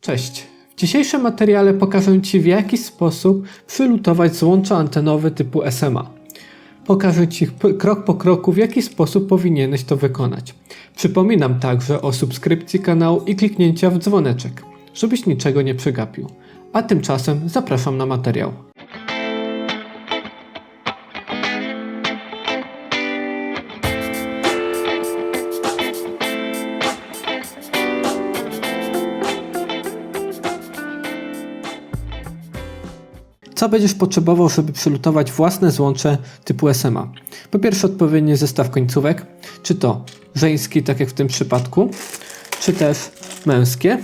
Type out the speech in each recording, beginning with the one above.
Cześć. W dzisiejszym materiale pokażę Ci w jaki sposób przylutować złącza antenowe typu SMA. Pokażę Ci krok po kroku w jaki sposób powinieneś to wykonać. Przypominam także o subskrypcji kanału i kliknięcia w dzwoneczek, żebyś niczego nie przegapił. A tymczasem zapraszam na materiał. Co będziesz potrzebował, żeby przylutować własne złącze typu SMA? Po pierwsze odpowiedni zestaw końcówek, czy to żeński, tak jak w tym przypadku, czy też męskie.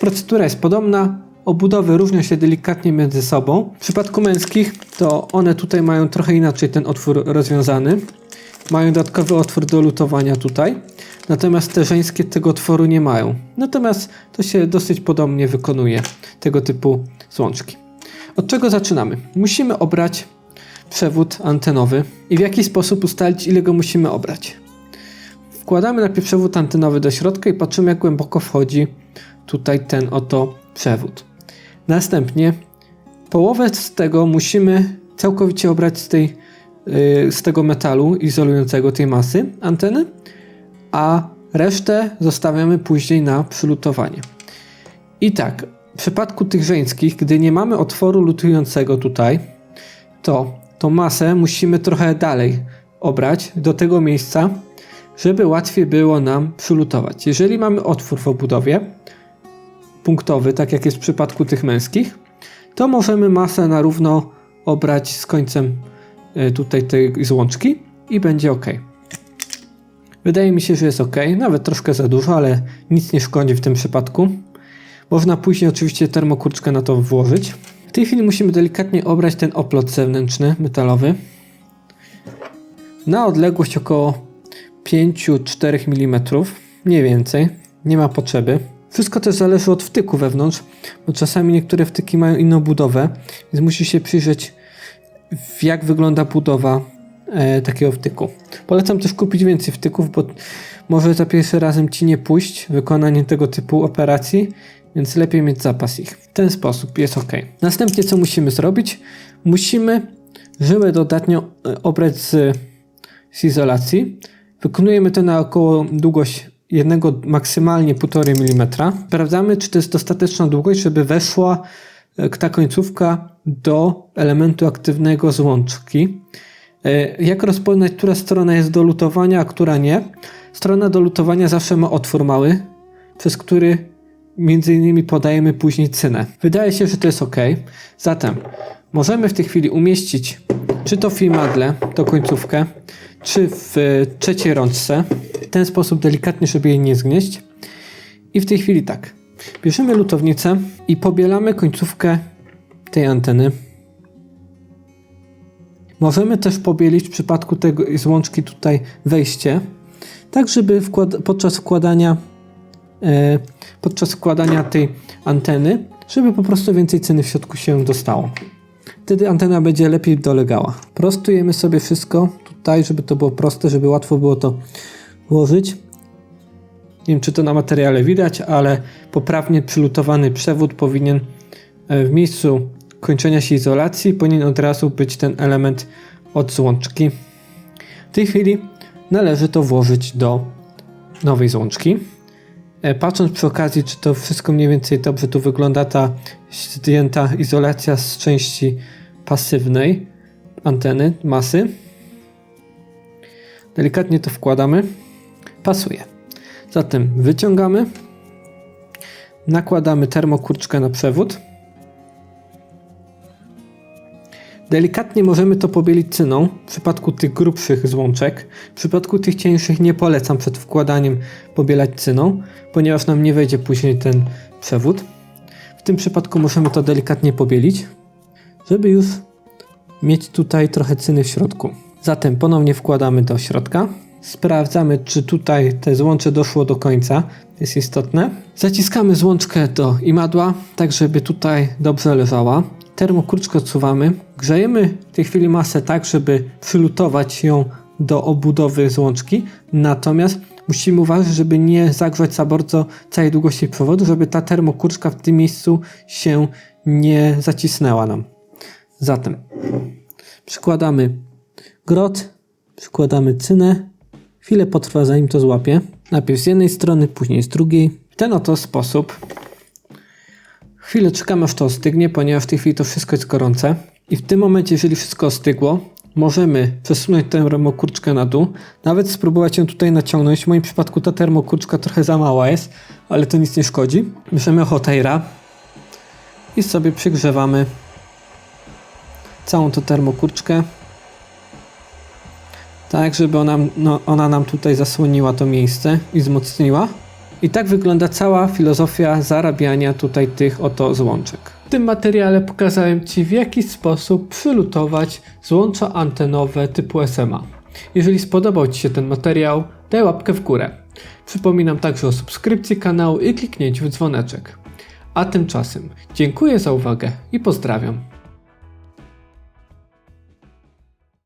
Procedura jest podobna, obudowy różnią się delikatnie między sobą. W przypadku męskich to one tutaj mają trochę inaczej ten otwór rozwiązany. Mają dodatkowy otwór do lutowania tutaj, natomiast te żeńskie tego otworu nie mają. Natomiast to się dosyć podobnie wykonuje tego typu złączki. Od czego zaczynamy? Musimy obrać przewód antenowy i w jaki sposób ustalić, ile go musimy obrać. Wkładamy najpierw przewód antenowy do środka i patrzymy, jak głęboko wchodzi tutaj ten oto przewód. Następnie połowę z tego musimy całkowicie obrać z, tej, yy, z tego metalu izolującego tej masy anteny, a resztę zostawiamy później na przylutowanie. I tak, w przypadku tych żeńskich, gdy nie mamy otworu lutującego tutaj, to tą masę musimy trochę dalej obrać do tego miejsca, żeby łatwiej było nam przylutować. Jeżeli mamy otwór w obudowie, punktowy, tak jak jest w przypadku tych męskich, to możemy masę na równo obrać z końcem y, tutaj tej złączki i będzie ok. Wydaje mi się, że jest ok, nawet troszkę za dużo, ale nic nie szkodzi w tym przypadku. Można później oczywiście termokurczkę na to włożyć. W tej chwili musimy delikatnie obrać ten oplot zewnętrzny, metalowy. Na odległość około 5-4 mm, mniej więcej. Nie ma potrzeby. Wszystko też zależy od wtyku wewnątrz, bo czasami niektóre wtyki mają inną budowę, więc musi się przyjrzeć jak wygląda budowa e, takiego wtyku. Polecam też kupić więcej wtyków, bo może za pierwszym razem Ci nie pójść wykonanie tego typu operacji, więc lepiej mieć zapas ich. W ten sposób jest ok. Następnie co musimy zrobić? Musimy żyłę dodatnio e, obrać z, z izolacji. Wykonujemy to na około długość jednego, maksymalnie 1,5 mm. Sprawdzamy, czy to jest dostateczna długość, żeby weszła e, ta końcówka do elementu aktywnego złączki. E, Jak rozpoznać, która strona jest do lutowania, a która nie? Strona do lutowania zawsze ma otwór mały, przez który między innymi podajemy później cynę. Wydaje się, że to jest ok. Zatem możemy w tej chwili umieścić czy to filmadle, to końcówkę, czy w e, trzeciej rączce. W ten sposób delikatnie, żeby jej nie zgnieść. I w tej chwili tak. Bierzemy lutownicę i pobielamy końcówkę tej anteny. Możemy też pobielić w przypadku tego złączki tutaj wejście, tak żeby wkład- podczas wkładania e, podczas wkładania tej anteny, żeby po prostu więcej ceny w środku się dostało. Wtedy antena będzie lepiej dolegała. Prostujemy sobie wszystko tutaj, żeby to było proste, żeby łatwo było to włożyć. Nie wiem, czy to na materiale widać, ale poprawnie przylutowany przewód powinien e, w miejscu kończenia się izolacji powinien od razu być ten element od złączki. W tej chwili należy to włożyć do nowej złączki. E, Patrząc przy okazji, czy to wszystko mniej więcej dobrze tu wygląda, ta zdjęta izolacja z części pasywnej anteny, masy. Delikatnie to wkładamy. Pasuje. Zatem wyciągamy. Nakładamy termokurczkę na przewód. Delikatnie możemy to pobielić cyną w przypadku tych grubszych złączek. W przypadku tych cieńszych nie polecam przed wkładaniem pobielać cyną, ponieważ nam nie wejdzie później ten przewód. W tym przypadku możemy to delikatnie pobielić, żeby już mieć tutaj trochę cyny w środku. Zatem ponownie wkładamy do środka. Sprawdzamy, czy tutaj te złącze doszło do końca. Jest istotne. Zaciskamy złączkę do imadła, tak żeby tutaj dobrze leżała. Termokurczkę odsuwamy. Grzejemy w tej chwili masę tak, żeby przylutować ją do obudowy złączki. Natomiast musimy uważać, żeby nie zagrzać za bardzo całej długości przewodu, żeby ta termokurczka w tym miejscu się nie zacisnęła nam. Zatem przykładamy grot, przykładamy cynę. Chwilę potrwa zanim to złapie. Najpierw z jednej strony, później z drugiej. W ten oto sposób. Chwilę czekamy aż to ostygnie, ponieważ w tej chwili to wszystko jest gorące. I w tym momencie, jeżeli wszystko ostygło, możemy przesunąć tę termokurczkę na dół. Nawet spróbować ją tutaj naciągnąć. W moim przypadku ta termokurczka trochę za mała jest, ale to nic nie szkodzi. Bierzemy hoteira i sobie przygrzewamy całą tą termokurczkę. Tak, żeby ona, no, ona nam tutaj zasłoniła to miejsce i wzmocniła. I tak wygląda cała filozofia zarabiania tutaj tych oto złączek. W tym materiale pokazałem Ci w jaki sposób przylutować złącza antenowe typu SMA. Jeżeli spodobał Ci się ten materiał, daj łapkę w górę. Przypominam także o subskrypcji kanału i kliknięciu w dzwoneczek. A tymczasem dziękuję za uwagę i pozdrawiam.